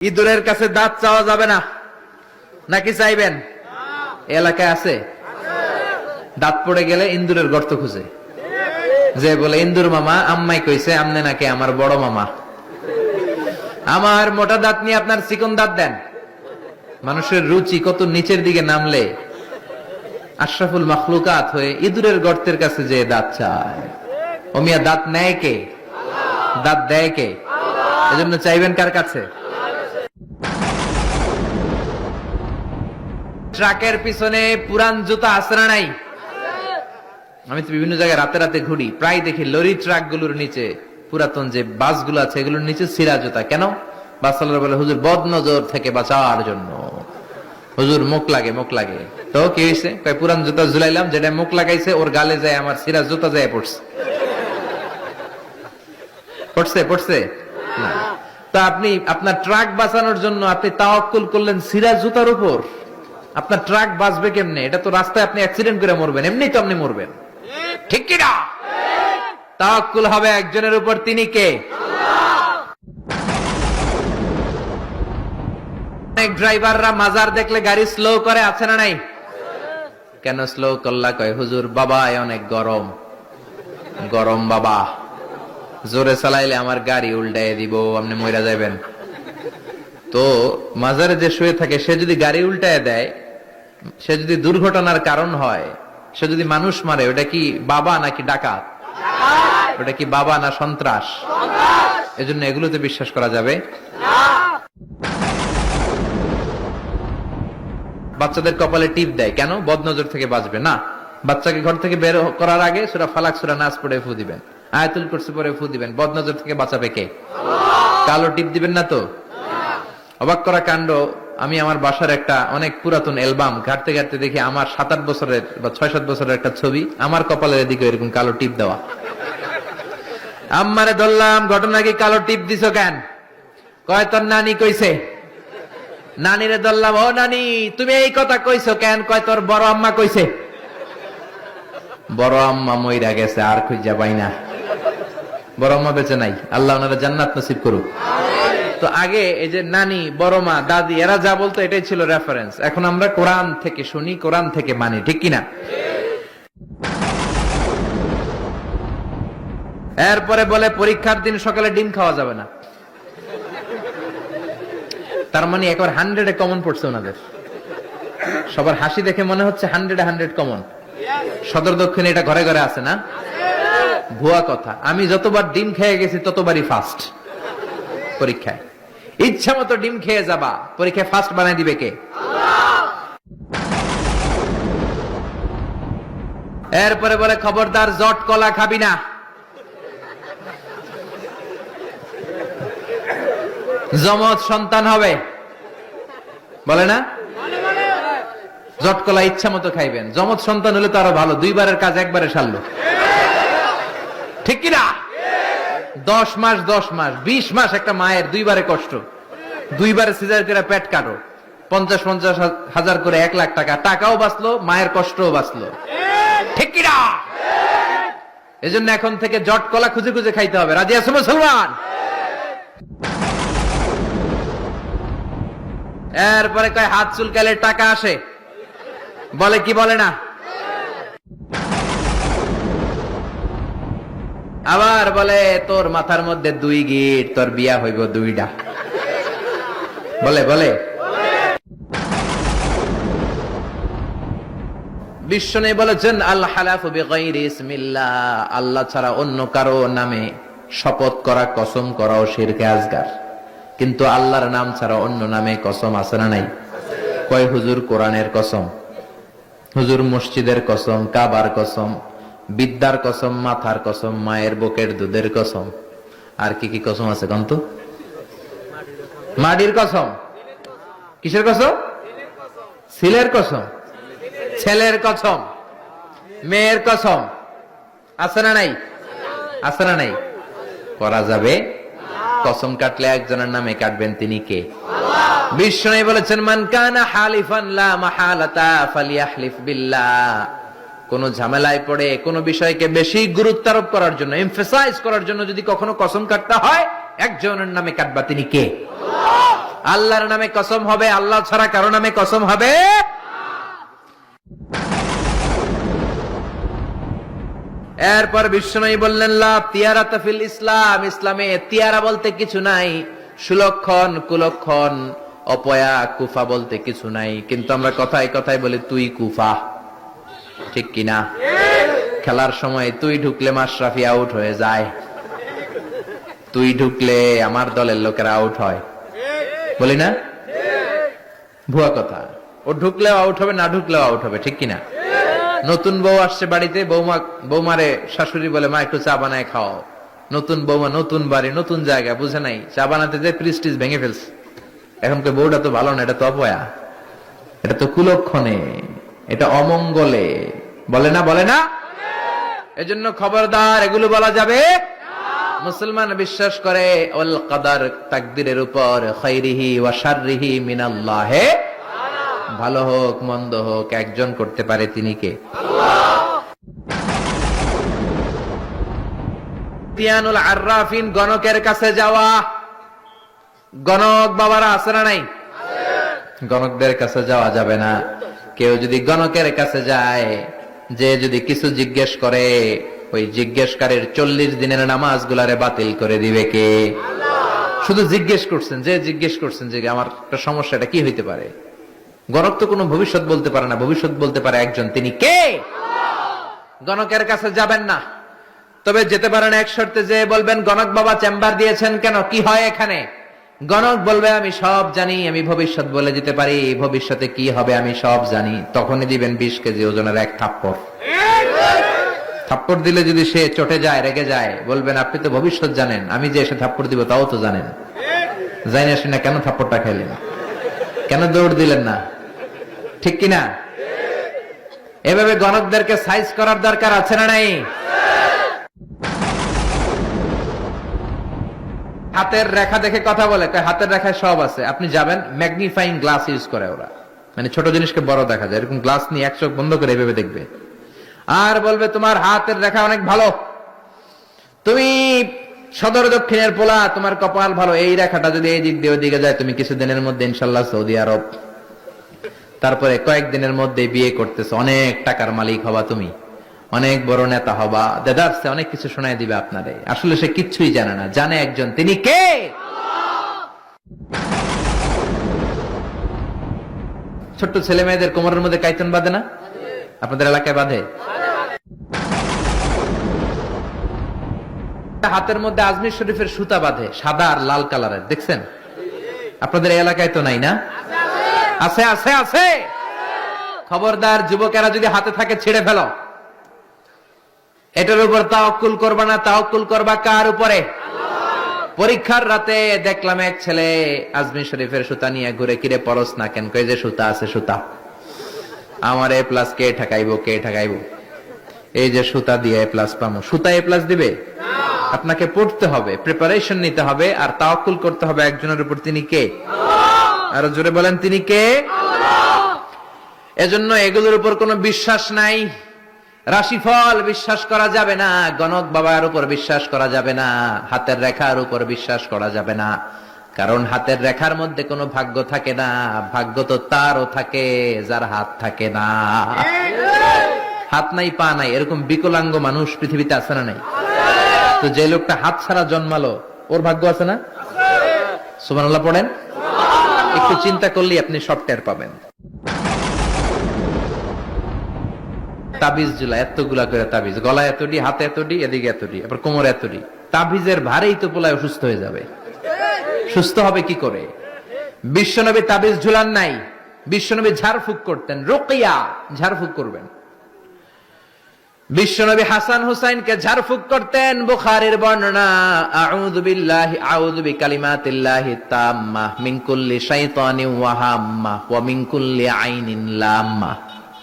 ইঁদুরের কাছে দাঁত চাওয়া যাবে না? নাকি চাইবেন? এলাকায় আছে? দাঁত পড়ে গেলে ইন্দুরের গর্ত খুঁজে। যে বলে ইন্দুর মামা আম্মাই কইছে আমনে নাকি আমার বড় মামা। আমার মোটা দাঁত নিয়ে আপনার চিকন দাঁত দেন। মানুষের রুচি কত নিচের দিকে নামলে। আশরাফুল মখলুকাত হয়ে ইঁদুরের গর্তের কাছে যে দাঁত চায়। অমিয়া দাঁত নেয় কে? দাঁত দেয় কে? এজন্য চাইবেন কার কাছে? ট্রাকের পিছনে পুরান জুতা না নাই? আমি তো বিভিন্ন জায়গায় রাতে রাতে ঘুরি, প্রায় দেখি লরি ট্রাকগুলোর নিচে, পুরাতন যে বাসগুলো আছে, এগুলোর নিচে সিরা জুতা। কেন? বলে, হুজুর বদ নজর থেকে জন্য। হুজুর, মুখ লাগে মুখ লাগে। তো কি হয়েছে? পুরান জুতা ঝুলাইলাম, যেটা মুখ লাগাইছে, ওর গালে যায়, আমার সিরা জুতা যায়, পড়ছে। পড়ছে পড়ছে? তা আপনি, আপনার ট্রাক বাঁচানোর জন্য আপনি তাওয়াক্কুল করলেন সিরা জুতার উপর। আপনার ট্রাক বাঁচবে কেমনে? এটা তো রাস্তায় আপনি অ্যাক্সিডেন্ট করে মরবেন এমনি তো আপনি মরবেন। ঠিক কিনা তাওয়াক্কুল হবে একজনের উপর, তিনি কে? অনেক ড্রাইভাররা মাজার দেখলে গাড়ি স্লো করে, আছে না নাই? কেন স্লো করলা কয়, হুজুর বাবা অনেক গরম। গরম বাবা। জোরে চালাইলে আমার গাড়ি উল্টাই দিব, আপনি মইরা যাবেন তো মাজারে যে শুয়ে থাকে, সে যদি গাড়ি উল্টায় দেয় সে যদি দুর্ঘটনার কারণ হয় সে যদি মানুষ মারে ওটা কি বাবা নাকি ডাকাত? ওটা কি বাবা না সন্ত্রাস? এজন্য এগুলোতে বিশ্বাস করা যাবে। বাচ্চাদের কপালে টিপ দেয়। কেন? বদনজর থেকে বাঁচবে। না। বাচ্চাকে ঘর থেকে বের করার আগে সুরা ফালাক সুরা নাচ পড়ে ফু দিবেন। আয়াতুল কুরসি পরে ফু দিবেন। বদনজর থেকে বাঁচাবে কে? কালো টিপ দিবেন না তো? অবাক করা কাণ্ড আমি আমার বাসার একটা অনেক পুরাতন অ্যালবাম ঘাটতে ঘাটতে দেখি আমার সাত আট বছরের বা ছয় সাত বছরের একটা ছবি, আমার কপালের এদিকে এরকম কালো টিপ দেওয়া। আম্মারে ধরলাম, ঘটনা কি কালো টিপ দিছ কেন? কয়, তোর নানি কইছে। নানিরে ধরলাম, ও নানি, তুমি এই কথা কইছো কেন? কয়, তোর বড় আম্মা কইছে। বড় আম্মা মইরা গেছে, আর খুঁজা পাই না। বড় আম্মা বেঁচে নাই। আল্লাহ ওনারা জান্নাত নসিব করুক। তো আগে এই যে নানি, বড় মা, দাদি, এরা যা বলতো এটাই ছিল রেফারেন্স এখন আমরা কোরআন থেকে শুনি, কোরআন থেকে মানি, ঠিক কিনা? এরপরে বলে, পরীক্ষার দিন সকালে ডিম খাওয়া যাবে না। তার মানে একবার হান্ড্রেডে কমন পড়ছে ওনাদের। সবার হাসি দেখে মনে হচ্ছে হান্ড্রেডে হান্ড্রেড কমন সদর দক্ষিণে এটা ঘরে ঘরে আছে না? ভুয়া কথা। আমি যতবার ডিম খেয়ে গেছি ততবারই ফার্স্ট পরীক্ষায়। ইচ্ছা মতো ডিম খেয়ে যাবা। পরীক্ষায় ফার্স্ট বানাই দিবে কে? এরপরে বলে, খবরদার, জট কলা খাবি না। জমজ সন্তান হবে। বলে না? জটকলা ইচ্ছা মতো খাইবেন। জমজ সন্তান হলে তো আরও ভালো। দুইবারের কাজ একবারে সারলো। ঠিক কিনা? দশ মাস দশ মাস, বিশ মাস একটা মায়ের দুইবারে কষ্ট। দুইবারে সিজার করে পেট কাটো। পঞ্চাশ পঞ্চাশ হাজার করে এক লাখ টাকা। টাকাও বাঁচলো, মায়ের কষ্টও বাঁচলো। ঠিক এজন্য এখন থেকে জট কলা খুঁজে খুঁজে খাইতে হবে। রাজি আছো মুসলমান? এরপরে কয় হাত চুলকালে টাকা আসে? বলে কি বলে না? আবার বলে, তোর মাথার মধ্যে দুই গিট, তোর বিয়া হইব দুইটা বলে বলে। বিশ্ব নেই বলেছেন আল্লাহ আল্লাহ ছাড়া অন্য কারও নামে শপথ করা, কসম করাও শিরকে আজগার। কিন্তু আল্লাহর নাম ছাড়া অন্য নামে কসম আছে না নাই? কয় হুজুর কোরআনের কসম? হুজুর মসজিদের কসম, কাবার কসম বিদ্যার কসম, মাথার কসম, মায়ের বুকের দুধের কসম। আর কি কি কসম আছে কন্ত? মাটির কসম। কিসের কসম? সিলের কসম। ছেলের কসম। মেয়ের কসম। আছে না নাই? আছে না নাই? করা যাবে? কসম কাটলে একজনের নামে কাটবেন তিনি কে? বিশ্ব বলেছেন, মান কানা হালিফান লা মাহালাতা ফালিয়াহলিফ বিল্লাহ। কোন ঝামেলায় পড়ে, কোনো বিষয়কে বেশি গুরুত্ব আরোপ করার জন্য এমফেসাইজ করার জন্য যদি কখনো কসম কাটতে হয়, একজনের নামে কাটবা তিনি কে? আল্লাহর নামে কসম হবে, আল্লাহ ছাড়া কারও নামে কসম হবে? এরপর বিশ্বনয়ী বললেন, লাভ তিয়ারা তফিল ইসলাম। ইসলামে তিয়ারা বলতে কিছু নাই, সুলক্ষণ, কুলক্ষণ, অপয়া, কুফা বলতে কিছু নাই। কিন্তু আমরা কথায় কথায় বলি, তুই কুফা। ঠিক কিনা? খেলার সময় তুই ঢুকলে মাশরাফি আউট হয়ে যায়। তুই ঢুকলে আমার দলের লোকেরা আউট হয়। বলি না? ভুয়া কথা। ও ঢুকলেও আউট হবে, না ঢুকলেও আউট হবে, ঠিক কিনা? নতুন বউ আসছে বাড়িতে, বৌমা, বৌমারে শাশুড়ি বলে, মা, একটু চা বানায় খাও। নতুন বৌমা, নতুন বাড়ি, নতুন জায়গা, বুঝে নাই? চা বানাতে যে প্রিস্টিজ ভেঙে ফেলছে। এখন তো বউটা তো ভালো না, এটা তো অপয়া। এটা তো কুলক্ষণে। এটা অমঙ্গলে। বলে না বলে না? এজন্য খবরদার, এগুলো বলা যাবে? মুসলমান বিশ্বাস করে, ওয়াল কাদার তাকদিরের উপর, খাইরিহি ওয়া শাররিহি মিনাল্লাহে। ভালো হোক, মন্দ হোক, একজন করতে পারে তিনি কে? তিয়ানুল আর্রাফিন গণকের কাছে যাওয়া। গণক বাবারা আছে না নাই? গণকদের কাছে যাওয়া যাবে না। কেউ যদি গণকের কাছে যায়, যে যদি কিছু জিজ্ঞেস করে, ওই জিজ্ঞেসকারীর চল্লিশ দিনের নামাজ গুলারে বাতিল করে দিবে কে? শুধু জিজ্ঞেস করছেন, যে জিজ্ঞেস করছেন যে আমার একটা সমস্যা এটা কি হইতে পারে? গণক তো কোনো ভবিষ্যৎ বলতে পারে না, ভবিষ্যৎ বলতে পারে একজন, তিনি কে? গণকের কাছে যাবেন না। তবে যেতে পারেন এক শর্তে যে বলবেন, গণক বাবা চেম্বার দিয়েছেন কেন? কি হয় এখানে? গণক বলবে, আমি সব জানি, আমি ভবিষ্যৎ বলে যেতে পারি ভবিষ্যতে কি হবে আমি সব জানি। তখনই দিবেন বিশ কেজি ওজনের এক থাপ্পড়। থাপ্পড় দিলে যদি সে চটে যায়, রেগে যায়, বলবেন, আপনি তো ভবিষ্যৎ জানেন, আমি যে এসে থাপ্পড় দিব তাও তো জানেন। জানি না সে না, কেন থাপ্পড়টা খাইলেন? কেন দৌড় দিলেন না? ঠিক কিনা? এভাবে গণকদেরকে সাইজ করার দরকার আছে না নাই? হাতের রেখা দেখে কথা বলে কয় হাতের রেখায় সব আছে। আপনি যাবেন ম্যাগনিফাইং গ্লাস ইউজ করে ওরা। মানে ছোট জিনিসকে বড় দেখা যায়। এরকম গ্লাস নিয়ে এক চোখ বন্ধ করে এভাবে দেখবে। আর বলবে, তোমার হাতের রেখা অনেক ভালো। তুমি সদর দক্ষিণের পোলা, তোমার কপাল ভালো। এই রেখাটা যদি এই দিক দিয়ে ওদিকে যায়, তুমি কিছুদিনের মধ্যে ইনশাল্লাহ সৌদি আরব। তারপরে কয়েকদিনের মধ্যে বিয়ে করতেছে। অনেক টাকার মালিক হবা তুমি। অনেক বড় নেতা হবা। দেদারসে অনেক কিছু শোনায় দিবে আপনারে। আসলে সে কিচ্ছুই জানে না। জানে একজন, তিনি কে? ছোট্ট ছেলে মেয়েদের কোমরের মধ্যে কাইতন বাঁধে না? আপনাদের এলাকায় বাঁধে? হাতের মধ্যে আজমির শরীফের সুতা বাঁধে, সাদা আর লাল কালারের। দেখছেন? আপনাদের এলাকায় তো নাই না? আছে আছে আছে। খবরদার যুবকেরা যদি হাতে থাকে, ছেড়ে ফেলো। এটার উপর তাওকুল করবা না তাওকুল করবা কার উপরে? পরীক্ষার রাতে দেখলাম এক ছেলে আজমির শরীফের সুতা নিয়ে ঘুরে কিরে পরস না কেন? কই যে সুতা আছে সুতা। আমার এ প্লাস কে ঠেকাইবো কে ঠেকাইবো? এই যে সুতা দিয়ে এ প্লাস পামো। সুতা এ প্লাস দিবে? আপনাকে পড়তে হবে প্রিপারেশন নিতে হবে, আর তাওকুল করতে হবে একজনের উপর। তিনি কে? আরও জোরে বলেন, তিনি কে? এজন্য এগুলোর উপর কোনো বিশ্বাস নাই। রাশিফল বিশ্বাস করা যাবে না, গণক বাবার উপর বিশ্বাস করা যাবে না, হাতের রেখার উপর বিশ্বাস করা যাবে না। কারণ হাতের রেখার মধ্যে কোনো ভাগ্য থাকে না, ভাগ্য তো তারও থাকে, যার হাত থাকে না। হাত নাই, পা নাই, এরকম বিকলাঙ্গ মানুষ পৃথিবীতে আছে না নাই? তো যে লোকটা হাত ছাড়া জন্মালো, ওর ভাগ্য আছে না? সুবহানাল্লাহ পড়েন? একটু চিন্তা করলেই আপনি সব টের পাবেন। তাবিজ জুলা এতগুলা করে তাবিজ। গলা এতটি হাতে এতটি এদিকে এতটি আবার কোমর এতটি তাবিজের ভারেই তো পোলায় অসুস্থ হয়ে যাবে। সুস্থ হবে কি করে? বিশ্বনবী তাবিজ ঝুলান নাই। বিশ্বনবী ঝাড়ফুক করতেন। রোকিয়া, ঝাড়ফুক করবেন। বিশ্বনবী হাসান হুসাইনকে ঝাড়ফুক করতেন। বুখারীর বর্ণনা, আউযু বিল্লাহি, আউযু বিকালিমাতিল্লাহি তাম্মা, মিন কুল্লি শাইতানিন ওয়া হাম্মা ওয়া মিন কুল্লি আইনিন লাম্মা।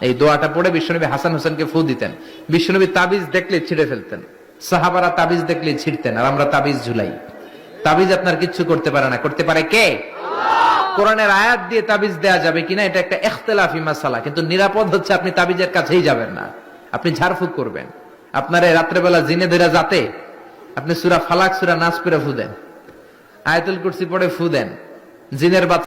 এই দোয়াটা পড়ে বিশ্বনবী হাসান হোসেনকে ফু দিতেন। বিশ্বনবী তাবিজ দেখলে ছিঁড়ে ফেলতেন। সাহাবারা তাবিজ দেখলে ছিঁড়তেন আর আমরা তাবিজ ঝুলাই। তাবিজ আপনার কিচ্ছু করতে পারে না। করতে পারে কে? কোরআনের আয়াত দিয়ে তাবিজ দেয়া যাবে কিনা এটা একটা এখতলাফি মাসালা। কিন্তু নিরাপদ হচ্ছে আপনি তাবিজের কাছেই যাবেন না। আপনি ঝাড়ফুক করবেন। আপনার এই রাত্রেবেলা জিনে ধরে যাতে আপনি সুরা ফালাক সুরা নাচ করে ফু দেন। আয়াতুল কুরসি পড়ে ফু দেন। জিনের বাচ্চা